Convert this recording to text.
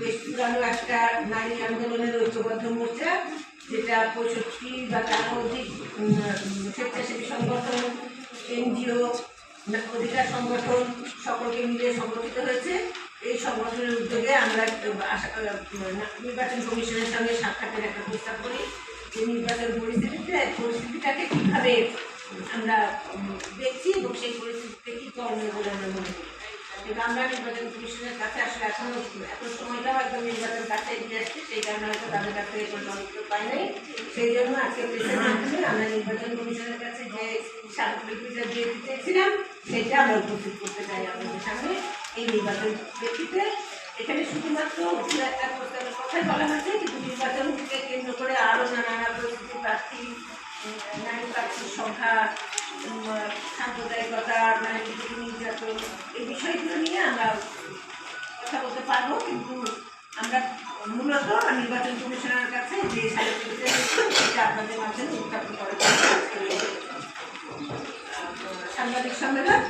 বেশ পুরানো একটা নারী আন্দোলনের ঐক্যবদ্ধ মোর্চা, যেটা পঁয়ষট্টি বা তার অধিক স্বেচ্ছাসেবী সংগঠন, এনজিও অধিকার সংগঠন, সকলকে মিলে সংগঠিত হয়েছে। এই সংগঠনের উদ্যোগে আমরা নির্বাচন কমিশনের সঙ্গে সাক্ষাতের একটা প্রস্তাব করি যে নির্বাচন পরিস্থিতিতে, পরিস্থিতিটাকে কীভাবে আমরা দেখছি এবং সেই পরিস্থিতিতে কী করণীয় বলে আমরা মনে করি। আমরা নির্বাচন কমিশনের কাছে এখনও এত সময়টা হয়তো নির্বাচন কাছে এগিয়ে আসছে সেই কারণে হয়তো তাদের কাছ পাই নাই সেই জন্য আজকে প্রেসের আমরা নির্বাচন কমিশনের কাছে যে স্মারকলিপিটা দিয়ে দিতে চেয়েছিলাম সেটা আমরা উপস্থিত করতে চাই আপনাদের সামনে এই নির্বাচন প্রেক্ষিতে এখানে শুধুমাত্র একটা কথাই বলা হয়েছে কিন্তু নির্বাচনকে কেন্দ্র করে আরও নানা প্রস্তুতি প্রার্থী নারী প্রার্থীর সংখ্যা সাম্প্রদায়িকতা নারী নির্যাতন এই বিষয়গুলো নিয়ে আমরা আমরা মূলত নির্বাচন কমিশনের কাছে যে সার্টিফিকেট সেটা আপনাদের মাধ্যমে উত্থাপন করার সাংবাদিক সম্মেলন।